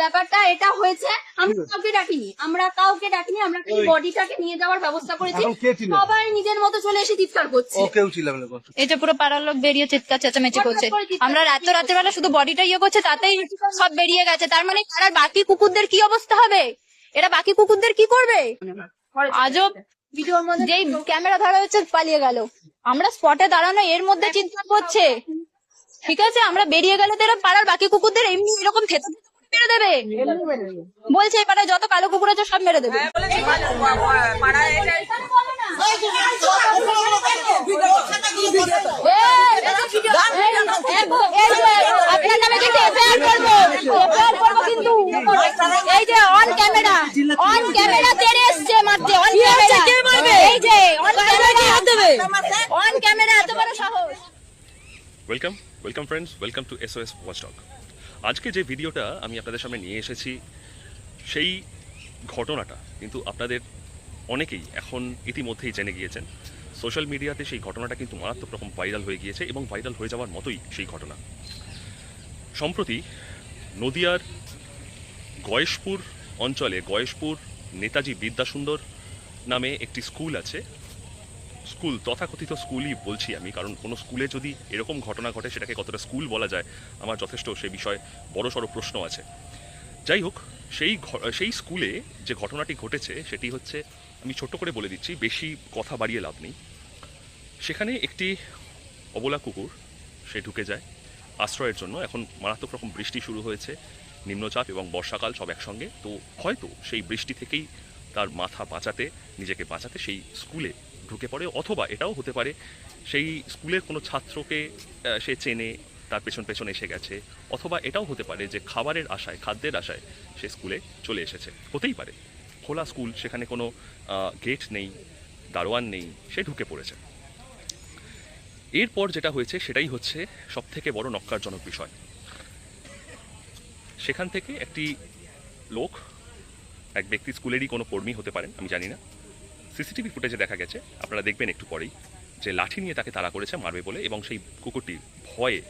ব্যাপারটা এটা হয়েছে আমরা কাউকে ডাকিনি আমরা কাউকে ডাকিনি আমরা বডিটাকে নিয়ে যাওয়ার ব্যবস্থা করেছি? সবাই নিজের মতো চলে এসে চিৎকার করছে। কেউ পুরো পাড়ার লোক বেরিয়ে চিৎকার চেঁচামেচি করছে। আমরা রাত রাতের বেলা শুধু বডিটা ইয়ে করছে তাতেই সব বেরিয়ে গেছে। তার মানে বাকি কুকুরদের কি অবস্থা হবে? এরা বাকি কুকুরদের কি করবে? আজব। ভিডিওর যেই ক্যামেরা ধরা হচ্ছে পালিয়ে গেল। আমরা স্পটে দাঁড়ানো এর মধ্যে চিৎকার করছে। ঠিক আছে আমরা বেরিয়ে গেলে তো এরা পাড়ার বাকি কুকুরদের এমনি এরকম খেতে দেবে বলছে এই পাড়ায় যত কালো কুকুর আছে সব মেরে দেবে এই যে অন ক্যামেরা অন ক্যামেরা এসছে মারতে অন ক্যামেরা এই যে অন ক্যামেরা অন ক্যামেরা এত বড় সাহস welcome welcome friends welcome to S SOS watchdog আজকে যে ভিডিওটা আমি আপনাদের সামনে নিয়ে এসেছি, সেই ঘটনাটা কিন্তু আপনাদের অনেকেই এখন ইতিমধ্যেই জেনে গিয়েছেন। সোশ্যাল মিডিয়াতে সেই ঘটনাটা কিন্তু মারাত্মক রকম ভাইরাল হয়ে গিয়েছে এবং ভাইরাল হয়ে যাওয়ার মতোই সেই ঘটনা। সম্প্রতি নদিয়ার গয়েশপুর অঞ্চলে গয়েশপুর নেতাজি বিদ্যাসুন্দর নামে একটি স্কুল আছে। স্কুল, তথাকথিত স্কুলই বলছি আমি, কারণ কোনো স্কুলে যদি এরকম ঘটনা ঘটে, সেটাকে কতটা স্কুল বলা যায়, আমার যথেষ্ট সে বিষয়ে বড় সড়ো প্রশ্ন আছে। যাই হোক, সেই সেই স্কুলে যে ঘটনাটি ঘটেছে, সেটি হচ্ছে, আমি ছোট্ট করে বলে দিচ্ছি, বেশি কথা বাড়িয়ে লাভ নেই। সেখানে একটি অবলা কুকুর, সে ঢুকে যায় আশ্রয়ের জন্য। এখন মারাত্মক রকম বৃষ্টি শুরু হয়েছে, নিম্নচাপ এবং বর্ষাকাল সব একসঙ্গে। তো হয়তো সেই বৃষ্টি থেকেই তার মাথা বাঁচাতে, নিজেকে বাঁচাতে সেই স্কুলে ঢুকে পড়ে, অথবা এটাও হতে পারে, সেই স্কুলের কোনো ছাত্রকে সে চেনে, তার পেছন পেছন এসে গেছে, অথবা এটাও হতে পারে যে খাবারের আশায়, খাদ্যের আশায় সে স্কুলে চলে এসেছে। হতেই পারে। খোলা স্কুল, সেখানে কোনো গেট নেই, দারোয়ান নেই, সে ঢুকে পড়েছে। এরপর যেটা হয়েছে, সেটাই হচ্ছে সব থেকে বড় নক্কারজনক বিষয়। সেখান থেকে একটি লোক, এক ব্যক্তি স্কুলেরই কোনো কর্মী হতে পারেন, আমি জানি না সিসিটিভি ফুটেজে দেখা গেছে, আপনারা দেখবেন একটু পরেই, যে লাঠি নিয়ে তাকে তাড়া করেছে, মারবে বলে, এবং সেই কুকুরটি ভয়ে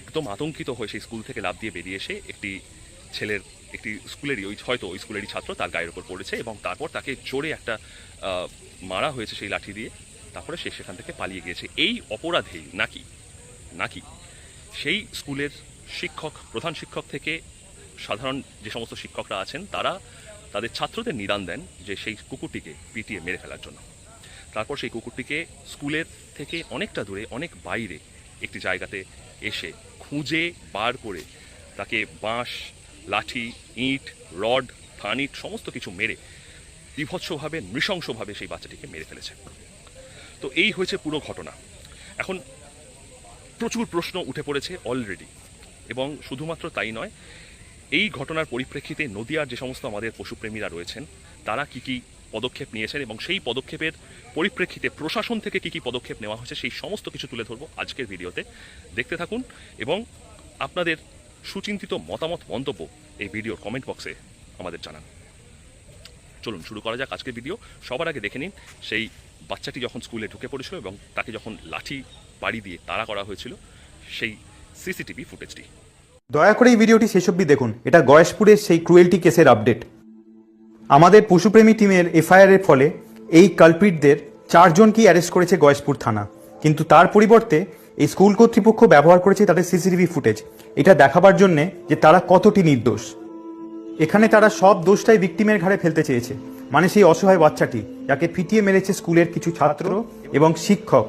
একদম আতঙ্কিত হয়ে সেই স্কুল থেকে লাভ দিয়ে বেরিয়ে এসে একটি ছেলের, একটি স্কুলেরই, ওই হয়তো ওই স্কুলেরই ছাত্র, তার গায়ের ওপর পড়েছে এবং তারপর তাকে জোরে একটা মারা হয়েছে সেই লাঠি দিয়ে, তারপরে সে সেখান থেকে পালিয়ে গিয়েছে। এই অপরাধেই নাকি নাকি সেই স্কুলের শিক্ষক, প্রধান শিক্ষক থেকে সাধারণ যে সমস্ত শিক্ষকরা আছেন, তারা তাদের ছাত্রদের নিদান দেন যে সেই কুকুরটিকে পিটিয়ে মেরে ফেলার জন্য। তারপর সেই কুকুরটিকে স্কুলের থেকে অনেকটা দূরে, অনেক বাইরে একটি জায়গাতে এসে খুঁজে বার করে তাকে বাঁশ, লাঠি, ইট, রড ফানিট সমস্ত কিছু মেরে বিভৎসভাবে, নৃশংসভাবে সেই বাচ্চাটিকে মেরে ফেলেছে। তো এই হয়েছে পুরো ঘটনা। এখন প্রচুর প্রশ্ন উঠে পড়েছে অলরেডি এবং শুধুমাত্র তাই নয় এই ঘটনার পরিপ্রেক্ষিতে নদিয়ার যে সমস্ত আমাদের পশুপ্রেমীরা রয়েছেন, তারা কি কি পদক্ষেপ নিয়েছেন এবং সেই পদক্ষেপের পরিপ্রেক্ষিতে প্রশাসন থেকে কি কি পদক্ষেপ নেওয়া হয়েছে, সেই সমস্ত কিছু তুলে ধরবো আজকের ভিডিওতে। দেখতে থাকুন এবং আপনাদের সুচিন্তিত মতামত, মন্তব্য এই ভিডিওর কমেন্ট বক্সে আমাদের জানান। চলুন, শুরু করা যাক আজকের ভিডিও। সবার আগে দেখে নিন, সেই বাচ্চাটি যখন স্কুলে ঢুকে পড়েছিল এবং তাকে যখন লাঠি বাড়ি দিয়ে তাড়া করা হয়েছিল, সেই সিসিটিভি ফুটেজটি দয়া করে এই ভিডিওটি শেষ অবধি দেখুন। এটা গয়েশপুরের সেই ক্রুয়েলটি কেসের আপডেট আমাদের পশুপ্রেমী টিমের এফআইআর এর ফলে এই কালপিটদের চারজনকেই অ্যারেস্ট করেছে গয়েশপুর থানা। কিন্তু তার পরিবর্তে এই স্কুল কর্তৃপক্ষ ব্যবহার করেছে তাদের সিসিটিভি ফুটেজ। এটা দেখাবার জন্যে যে তারা কতটি নির্দোষ। এখানে তারা সব দোষটাই ভিক্টিমের ঘাড়ে ফেলতে চেয়েছে। মানে সেই অসহায় বাচ্চাটি, যাকে ফিটিয়ে মেরেছে স্কুলের কিছু ছাত্র এবং শিক্ষক।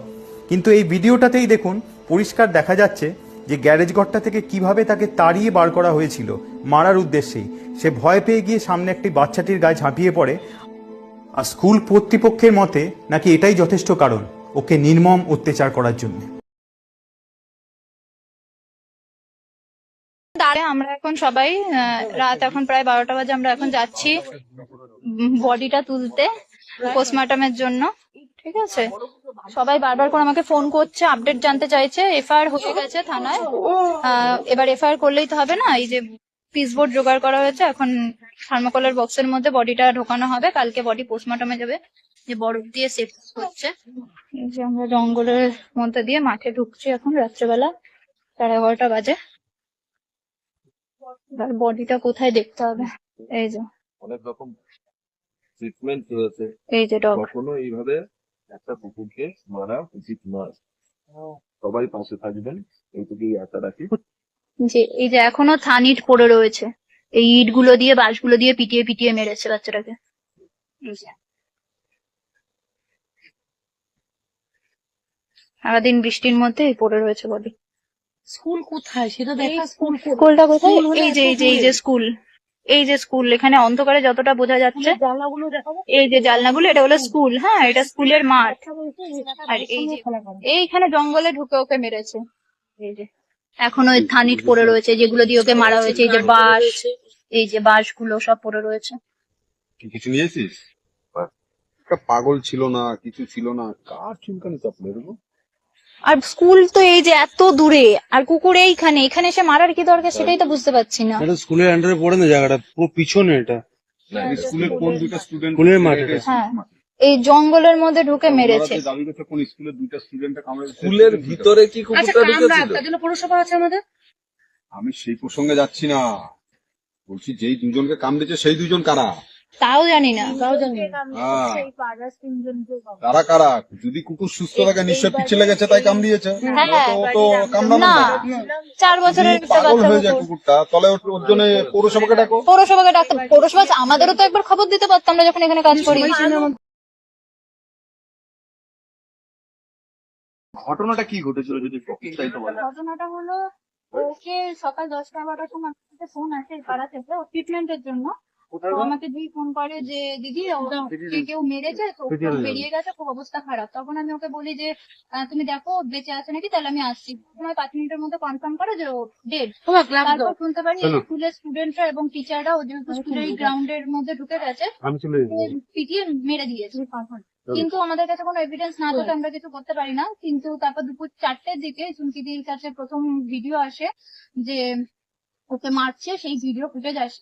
কিন্তু এই ভিডিওটাতেই দেখুন, পরিষ্কার দেখা যাচ্ছে যে গ্যারেজ ঘরটা থেকে কীভাবে তাকে তাড়িয়ে বার করা হয়েছিল মারার উদ্দেশ্যেই, সে ভয় পেয়ে গিয়ে সামনে একটি বাচ্চাটির গায়ে ঝাঁপিয়ে পড়ে। আর স্কুল কর্তৃপক্ষের মতে নাকি এটাই যথেষ্ট কারণ, ওকে নির্মম অত্যাচার করার জন্য। আমরা এখন সবাই রাত এখন প্রায় বারোটা বাজে, আমরা এখন যাচ্ছি বডিটা তুলতে, পোস্টমর্টমের জন্য। ঠিক আছে? সবাই বারবার করে আমাকে ফোন করছে আপডেট জানতে চাইছে। এফআইআর হয়ে গেছে থানায়। আহ, এবার এফআইআর করলেই তো হবে না? এই যে পিসবোর্ড জোগাড় করা হয়েছে এখন থার্মোকলের বক্সের মধ্যে বডিটা ঢোকানো হবে। কালকে বডি পোস্টমর্টমে যাবে। যে বরফ দিয়ে সেফ হচ্ছে। এই যে আমরা জঙ্গলের মধ্যে দিয়ে মাঠে ঢুকছি এখন রাত্রেবেলা। সাড়ে এগারোটা বাজে। তার বডিটা কোথায় দেখতে হবে? এই যে। অনেক রকম ট্রিটমেন্ট রয়েছে। এই যে ডগ কখনো এইভাবে একটা কুকুরকে মারা উচিত নয় সবাই পাশে থাকবেন এইটুকুই আশা রাখি। যে এই যে এখনও থানিট পড়ে রয়েছে এই ইটগুলো দিয়ে বাঁশগুলো দিয়ে পিটিয়ে পিটিয়ে মেরেছে বাচ্চাটাকে। সারাদিন বৃষ্টির মধ্যে পড়ে রয়েছে বডি। স্কুল কোথায়? সেটা দেখা স্কুল স্কুলটা কোথায়? এই যে এই যে এই যে স্কুল। এই যে স্কুল এখানে অন্ধকারে যতটা বোঝা যাচ্ছে এই যে জানলাগুলো এটা হলো স্কুল হ্যাঁ এটা স্কুলের মাঠ। আর এই যে এইখানে জঙ্গলে ঢুকে ওকে মেরেছে। এই যে এখনও ওই থানিট পড়ে রয়েছে যেগুলো দিয়ে ওকে মারা হয়েছে এই যে বাঁশ এই যে বাঁশগুলো সব পড়ে রয়েছে। কিছু নিয়েছিস? পাগল ছিল না কিছু ছিল না কার চুলকানি চাপলো এরকম? আর স্কুল তো এই যে এত দূরে আর কুকুর এইখানে এখানে এসে মারার কি দরকার সেটাই তো বুঝতে পারছি না। এটা স্কুলের আন্ডারে পড়ে না জায়গাটা পুরো পিছনে এটা। স্কুলের কোন দুইটা স্টুডেন্ট স্কুলের মাঠে। হ্যাঁ এই জঙ্গলের মধ্যে ঢুকে মেরেছে। কোন স্কুলের ভিতরে কি আচ্ছা কুকুরটা ঢুকেছিল তার জন্য পৌরসভা আছে আমাদের? আমি সেই প্রসঙ্গে যাচ্ছি না। বলছি যেই দুজনকে কাম দিচ্ছে সেই দুজন কারা? তাও জানি না। হ্যাঁ। কারা কারা? যদি কুকুর সুস্থ থাকে নিশ্চয় পিছিয়ে লেগেছে তাই কাম দিয়েছে। হ্যাঁ। ও তো কামড়ানো না না চার বছরের পাগল হয়ে যায় কুকুরটা। তাহলে ওর জন্য পৌরসভাকে ডাকো। পৌরসভাকে পৌরসভা আমাদেরও তো একবার খবর দিতে পারতাম আমরা যখন এখানে কাজ করি। ঘটনাটা কি ঘটেছিল যদি ঘটনাটা হলো ওকে সকাল দশটা এগারোটার সময় ফোন আসে পাড়া থেকে ট্রিটমেন্টের জন্য। আমাকে দুই ফোন করে যে দিদি ওকে কেউ মেরেছে? তো বেরিয়ে গেছে খুব অবস্থা খারাপ। তখন আমি ওকে বলি যে আহ, তুমি দেখো বেঁচে আছে নাকি? তাহলে আমি আসছি। তোমার পাঁচ মিনিটের মধ্যে কনফার্ম করো যে ও ডেড তারপর শুনতে পারি স্কুলের স্টুডেন্টরা এবং টিচাররা ও যেহেতু স্কুলের গ্রাউন্ডের মধ্যে ঢুকে গেছে পিটিয়ে মেরে দিয়েছে। কিন্তু আমাদের কাছে কোনো এভিডেন্স না থাকলে আমরা কিছু করতে পারি না। কিন্তু তারপর দুপুর চারটের দিকে চুমকিদির কাছে প্রথম ভিডিও আসে যে ওকে মারছে সেই ভিডিও ফুটেজ আসে।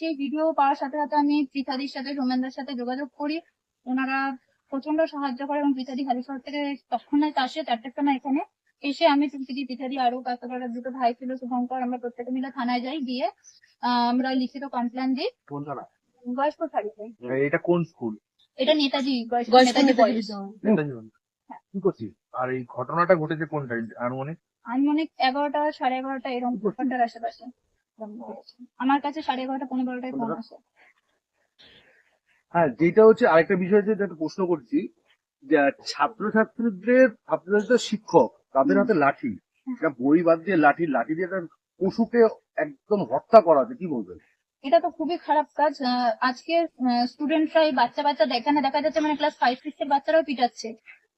সেই ভিডিও পাওয়ার সাথে সাথে আমি পৃথাদির সাথে সোমেনদার সাথে যোগাযোগ করি। ওনারা প্রচণ্ড সাহায্য করে এবং পৃথাদি হালিশহর থেকে তৎক্ষণাৎ আসে চারটের সময় এখানে। এসে আমি চুমকিদি পৃথাদি আরও কাছাকাছি দুটো ভাই ছিল শুভঙ্কর আমরা প্রত্যেকে মিলে থানায় যাই গিয়ে আহ, আমরা লিখিত কমপ্লেন দিই। বয়স্ক থাকবে এটা কোন স্কুল এটা নেতাজি নেতাজি বয়স কি করছিস? আর এই ঘটনাটা ঘটেছে কোন টাইম আনুমানিক? আনুমানিক এগারোটা সাড়ে এগারোটা এরকম ঘণ্টার আশেপাশে। আমার কাছে সাড়ে এগারোটা পনেরো বারোটায় ফোন আসে। হ্যাঁ যেটা হচ্ছে আরেকটা বিষয় যেটা একটা প্রশ্ন করছি যে ছাত্রছাত্রীদের ছাত্রছাত্রীদের শিক্ষক তাদের হাতে লাঠি এটা বই বাদ দিয়ে লাঠি লাঠি দিয়ে একটা পশুকে একদম হত্যা করা কি বলবেন? এটা তো খুবই খারাপ কাজ। আজকে স্টুডেন্টরা এই বাচ্চা বাচ্চা এখানে দেখা যাচ্ছে মানে ক্লাস ফাইভ সিক্স এর বাচ্চারাও পিটাচ্ছে।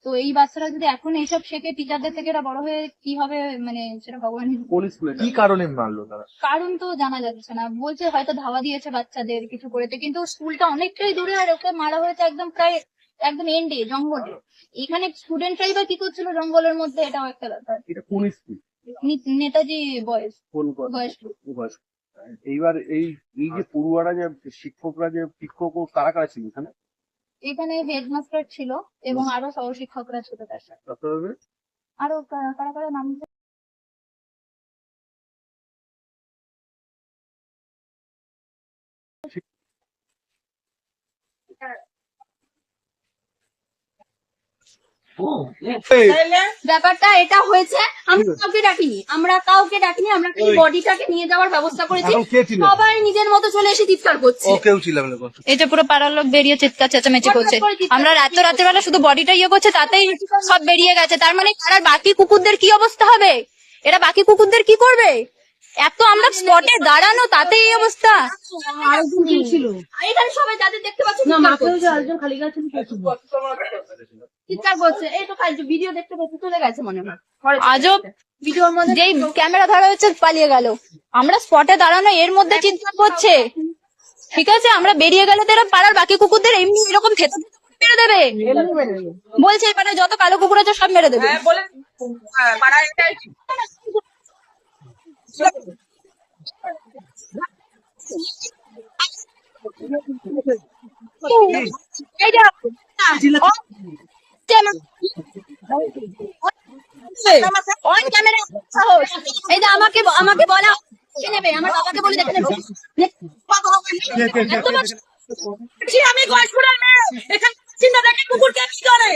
তো এই বাচ্চারা যদি এখন এইসব শেখে টিচারদের থেকে এরা বড় হয়ে কি হবে? মানে সেটা ভগবান স্কুলে কি কারণে মারলো তারা? কারণ তো জানা যাচ্ছে না। বলছে হয়তো ধাওয়া দিয়েছে বাচ্চাদের কিছু করেছে কিন্তু স্কুলটা অনেকটাই দূরে আর ওকে মারা হয়েছে একদম প্রায় একদম এন্ডে জঙ্গলে। এখানে স্টুডেন্টরাই বা কি করছিল জঙ্গলের মধ্যে? এটাও একটা ব্যাপার। এটা কোন স্কুল নেতাজি বয়েস কোন বয়স বয়স এইবার এই এই যে পড়ুয়ারা যে শিক্ষকরা যে শিক্ষক ও কারা কারা ছিল এখানে? এখানে হেডমাস্টার ছিল এবং আরও সহশিক্ষকরা ছিল তার সাথে। আরও কারা কারা নাম ব্যাপারটা এটা হয়েছে আমি কাউকে ডাকিনি আমরা কাউকে ডাকিনি আমরা বডিটাকে নিয়ে যাওয়ার ব্যবস্থা করেছি। সবাই নিজের মতো চলে এসে চিৎকার করছে। যে পুরো পাড়ার লোক বেরিয়ে চিৎকার চেঁচামেচি করছে। আমরা রাত রাতের বেলা শুধু বডিটা ইয়ে করছে তাতেই সব বেরিয়ে গেছে। তার মানে পাড়ার বাকি কুকুরদের কি অবস্থা হবে? এরা বাকি কুকুরদের কি করবে? এত আমরা স্পটে দাঁড়ানো তাতে এই অবস্থা। এখানে সবাই যাদের দেখতে পাচ্ছ চিৎকার করছে এই তো খালি ভিডিও দেখতে পাচ্ছি চলে গেছে মনে হয়। আজব ভিডিওর মধ্যে যেই ক্যামেরা ধরা হচ্ছে পালিয়ে গেল। আমরা স্পটে দাঁড়ানো এর মধ্যে চিৎকার করছে। ঠিক আছে আমরা বেরিয়ে গেলে তো এরা পাড়ার বাকি কুকুরদের এমনি এরকম খেতে মেরে দেবে। বলছে এবারে যত কালো কুকুর আছে সব মেরে দেবে। এই on camera সাহস। এই যে আমাকে আমাকে বলা নেবে আমার বাবাকে বলে দেখে নেবে আমি গয়পুরের মেয়ে এখানে চিন্তা দেখে কুকুর কি করে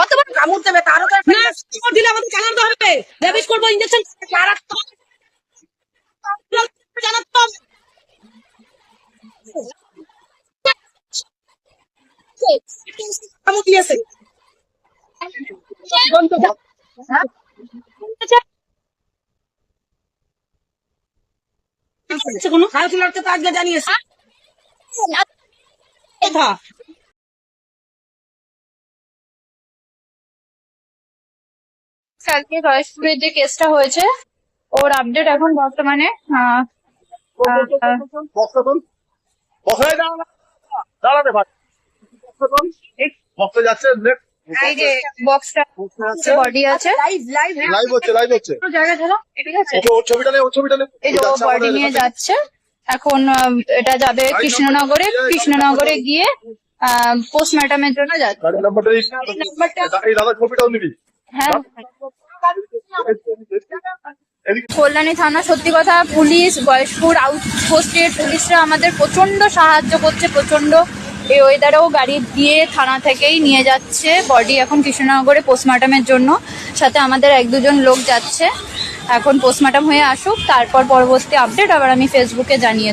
কতবার কামড় দেবে তারও তো দিলে আমাদের জানাতে হবে রেবিস করব ইঞ্জেকশন জানাতে হবে জানাতে হবে কামড় দিয়েছে কাউন্সিলরকে তো আজকে জানিয়েছে কালকে গয়েশপুরের যে কেসটা হয়েছে ওর আপডেট এখন বর্তমানে ভাই। যাচ্ছে। এই যে বক্সটা বডি আছে। লাইভ লাইভ লাইভ হচ্ছে লাইভ হচ্ছে। জায়গা ধরো ঠিক আছে? ওর ছবিটা নেই ওর ছবিটা নেই এই যে বডি নিয়ে যাচ্ছে। এখন এটা যাবে কৃষ্ণনগরে। কৃষ্ণনগরে গিয়ে পোস্টমর্টমের জন্য যাচ্ছে। গাড়ি নাম্বারটা এই এই ছবিটাও নিবি। হ্যাঁ। কল্যাণী থানা সত্যি কথা পুলিশ গয়েশপুর আউটপোস্টের পুলিশরা আমাদের প্রচণ্ড সাহায্য করছে প্রচণ্ড এই ওয়েদারেও গাড়ি দিয়ে থানা থেকেই নিয়ে যাচ্ছে। বডি এখন কৃষ্ণনগরে পোস্টমার্টামের জন্য। সাথে আমাদের এক দুজন লোক যাচ্ছে। এখন পোস্টমার্টাম হয়ে আসুক, তারপর পরবর্তী আপডেট আবার আমি ফেসবুকে জানিয়ে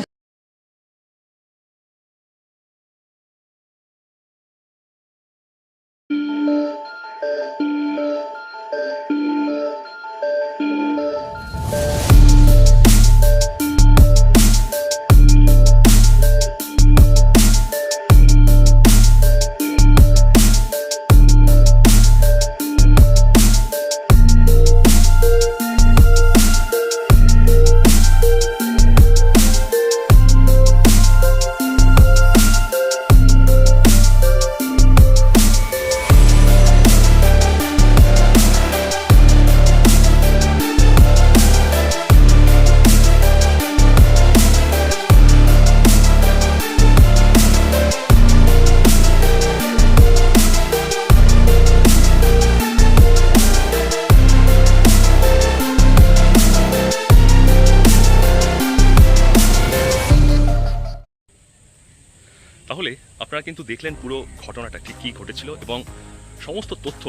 আপনারা কিন্তু দেখলেন পুরো ঘটনাটা ঠিক কী ঘটেছিল এবং সমস্ত তথ্য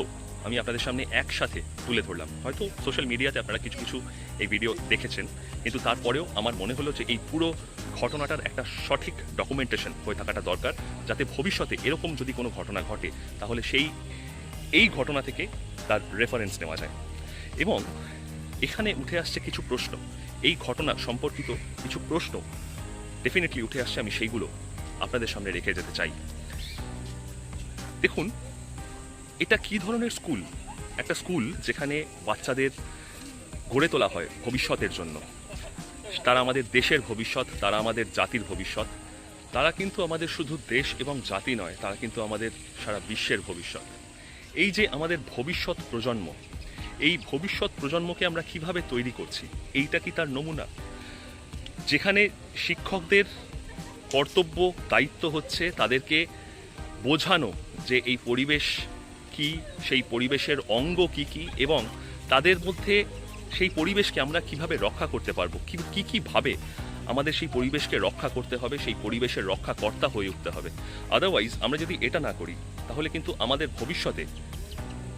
আমি আপনাদের সামনে একসাথে তুলে ধরলাম। হয়তো সোশ্যাল মিডিয়াতে আপনারা কিছু কিছু এই ভিডিও দেখেছেন, কিন্তু তারপরেও আমার মনে হলো যে এই পুরো ঘটনাটার একটা সঠিক ডকুমেন্টেশন হয়ে থাকাটা দরকার, যাতে ভবিষ্যতে এরকম যদি কোনো ঘটনা ঘটে, তাহলে সেই, এই ঘটনা থেকে তার রেফারেন্স নেওয়া যায়। এবং এখানে উঠে আসছে কিছু প্রশ্ন। এই ঘটনা সম্পর্কিত কিছু প্রশ্ন ডেফিনেটলি উঠে আসছে, আমি সেইগুলো আপনাদের সামনে রেখে যেতে চাই। দেখুন, এটা কি ধরনের স্কুল? একটা স্কুল যেখানে বাচ্চাদের গড়ে তোলা হয় ভবিষ্যতের জন্য। তারা আমাদের দেশের ভবিষ্যৎ, তারা আমাদের জাতির ভবিষ্যৎ। তারা কিন্তু আমাদের শুধু দেশ এবং জাতি নয়, তারা কিন্তু আমাদের সারা বিশ্বের ভবিষ্যৎ। এই যে আমাদের ভবিষ্যৎ প্রজন্ম, এই ভবিষ্যৎ প্রজন্মকে আমরা কীভাবে তৈরি করছি, এইটা কি তার নমুনা? যেখানে শিক্ষকদের কর্তব্য, দায়িত্ব হচ্ছে তাদেরকে বোঝানো যে এই পরিবেশ কি, সেই পরিবেশের অঙ্গ কি কি এবং তাদের মধ্যে সেই পরিবেশকে আমরা কীভাবে রক্ষা করতে পারব? কি কি কীভাবে আমাদের সেই পরিবেশকে রক্ষা করতে হবে, সেই পরিবেশের রক্ষাকর্তা হয়ে উঠতে হবে। আদারওয়াইজ আমরা যদি এটা না করি, তাহলে কিন্তু আমাদের ভবিষ্যতে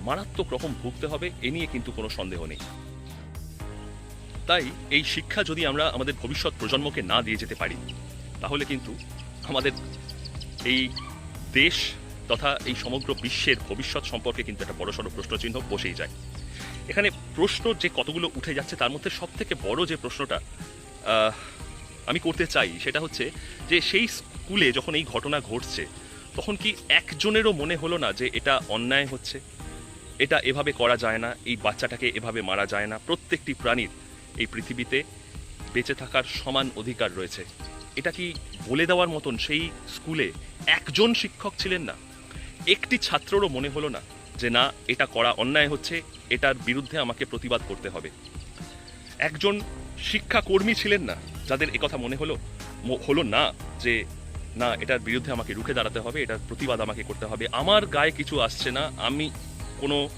মারাত্মক রকম ভুগতে হবে, এ নিয়ে কিন্তু কোনো সন্দেহ নেই। তাই এই শিক্ষা যদি আমরা আমাদের ভবিষ্যৎ প্রজন্মকে না দিয়ে যেতে পারি তাহলে কিন্তু আমাদের এই দেশ তথা এই সমগ্র বিশ্বের ভবিষ্যৎ সম্পর্কে কিন্তু একটা বড়সড় প্রশ্নচিহ্ন বসেই যায়। এখানে প্রশ্ন যে কতগুলো উঠে যাচ্ছে তার মধ্যে সব থেকে বড় যে প্রশ্নটা আমি করতে চাই সেটা হচ্ছে যে সেই স্কুলে যখন এই ঘটনা ঘটছে, তখন কি একজনেরও মনে হলো না যে এটা অন্যায় হচ্ছে? এটা এভাবে করা যায় না, এই বাচ্চাটাকে এভাবে মারা যায় না। প্রত্যেকটি প্রাণীর এই পৃথিবীতে বেঁচে থাকার সমান অধিকার রয়েছে। এটা কি বলে দেওয়ার মতন সেই স্কুলে একজন শিক্ষক ছিলেন না? একটি ছাত্ররও মনে হলো না যে না, এটা করা অন্যায় হচ্ছে, এটার বিরুদ্ধে আমাকে প্রতিবাদ করতে হবে। একজন শিক্ষাকর্মী ছিলেন না, যাদের একথা মনে হলো? হলো না যে না, এটার বিরুদ্ধে আমাকে রুখে দাঁড়াতে হবে, এটার প্রতিবাদ আমাকে করতে হবে। আমার গায়ে কিছু আসছে না, আমি কোনো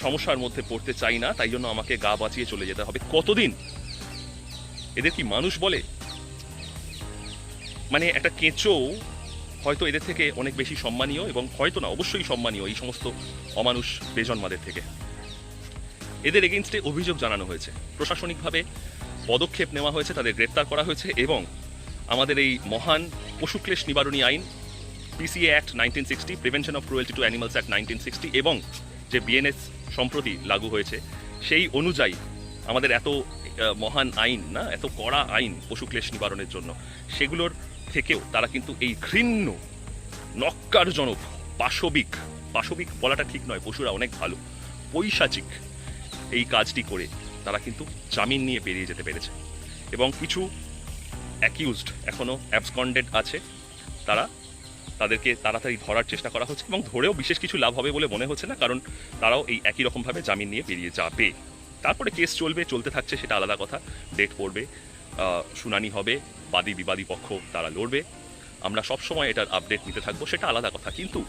সমস্যার মধ্যে পড়তে চাই না, তাই জন্য আমাকে গা বাঁচিয়ে চলে যেতে হবে। কতদিন? এদের কি মানুষ বলে? মানে একটা কেঁচো হয়তো এদের থেকে অনেক বেশি সম্মানীয় এবং হয়তো না, অবশ্যই সম্মানীয় এই সমস্ত অমানুষ বেজন্মাদের থেকে। এদের এগেনস্টে অভিযোগ জানানো হয়েছে। প্রশাসনিকভাবে পদক্ষেপ নেওয়া হয়েছে, তাদের গ্রেপ্তার করা হয়েছে এবং আমাদের এই মহান পশুক্লেশ নিবারণী আইন PCA act nineteen sixty prevention of cruelty to animals act nineteen sixty এবং যে বিএনএস সম্প্রতি লাগু হয়েছে, সেই অনুযায়ী আমাদের এত মহান আইন না, এত কড়া আইন পশুক্লেশ নিবারণের জন্য, সেগুলোর থেকেও তারা কিন্তু এই ঘৃণ্য, নক্কারজনক, পাশবিক পাশবিক বলাটা ঠিক নয়, পশুরা অনেক ভালো, পৈশাচিক এই কাজটি করে তারা কিন্তু জামিন নিয়ে বেরিয়ে যেতে পেরেছে। এবং কিছু অ্যাকিউজড এখনও অ্যাবসকন্ডেড আছে, তারা তাদেরকে তাড়াতাড়ি ধরার চেষ্টা করা হচ্ছে এবং ধরেও বিশেষ কিছু লাভ হবে বলে মনে হচ্ছে না, কারণ তারাও এই একই রকমভাবে জামিন নিয়ে বেরিয়ে যাবে। তারপরে কেস চলবে, চলতে থাকছে, সেটা আলাদা কথা ডেট পড়বে। শুনানি হবে, বাদী বিবাদী পক্ষ তারা লড়বে। আমরা সবসময় এটার আপডেট নিতে থাকব, সেটা আলাদা কথা। কিন্তু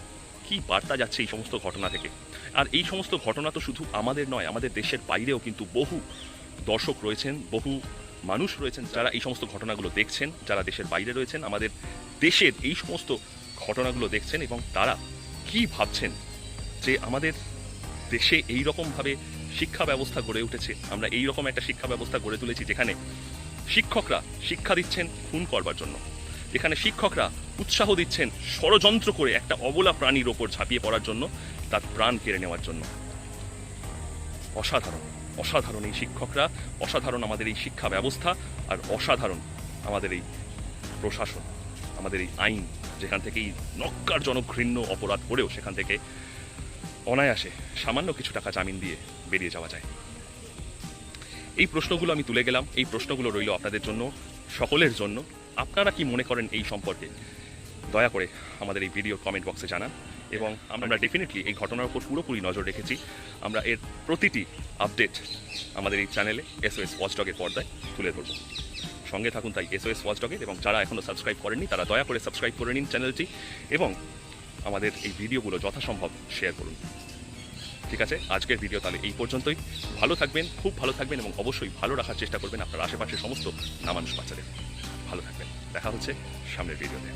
কি বার্তা যাচ্ছে এই সমস্ত ঘটনা থেকে? আর এই সমস্ত ঘটনা তো শুধু আমাদের নয়, আমাদের দেশের বাইরেও কিন্তু বহু দর্শক রয়েছেন, বহু মানুষ রয়েছেন যারা এই সমস্ত ঘটনাগুলো দেখছেন, যারা দেশের বাইরে রয়েছেন, আমাদের দেশের এই সমস্ত ঘটনাগুলো দেখছেন এবং তারা কি ভাবছেন যে আমাদের দেশে এই রকমভাবে শিক্ষা ব্যবস্থা গড়ে উঠেছে। আমরা এই রকম একটা শিক্ষা ব্যবস্থা গড়ে তুলেছি যেখানে শিক্ষকরা শিক্ষা দিচ্ছেন খুন করবার জন্য। যেখানে শিক্ষকরা উৎসাহ দিচ্ছেন ষড়যন্ত্র করে একটা অবলা প্রাণীর ওপর ঝাঁপিয়ে পড়ার জন্য, তার প্রাণ কেড়ে নেওয়ার জন্য। অসাধারণ অসাধারণ এই শিক্ষকরা, অসাধারণ আমাদের এই শিক্ষা ব্যবস্থা, আর অসাধারণ আমাদের এই প্রশাসন, আমাদের এই আইন, যেখান থেকে এই নক্কারজনক ঘৃণ্য অপরাধ করেও সেখান থেকে অনায়াসে সামান্য কিছু টাকা জামিন দিয়ে বেরিয়ে যাওয়া যায়। এই প্রশ্নগুলো আমি তুলে গেলাম, এই প্রশ্নগুলো রইল আপনাদের জন্য, সকলের জন্য। আপনারা কি মনে করেন এই সম্পর্কে? দয়া করে আমাদের এই ভিডিও কমেন্ট বক্সে জানান এবং আমরা ডেফিনেটলি এই ঘটনার উপর পুরোপুরি নজর রেখেছি। আমরা এর প্রতিটি আপডেট আমাদের এই চ্যানেলে এসওএস ওয়াচডগের পর্দায় তুলে ধরব। সঙ্গে থাকুন তাই এসওএস ওয়াচডগের এবং যারা এখনও সাবস্ক্রাইব করেননি, তারা দয়া করে সাবস্ক্রাইব করে নিন চ্যানেলটি এবং আমাদের এই ভিডিওগুলো যথাসম্ভব শেয়ার করুন। ঠিক আছে? আজকের ভিডিও তাহলে এই পর্যন্তই। ভালো থাকবেন, খুব ভালো থাকবেন এবং অবশ্যই ভালো রাখার চেষ্টা করবেন আপনার আশেপাশের সমস্ত নামানুষ বাচ্চাদের। ভালো থাকবেন। দেখা হচ্ছে সামনের ভিডিওতে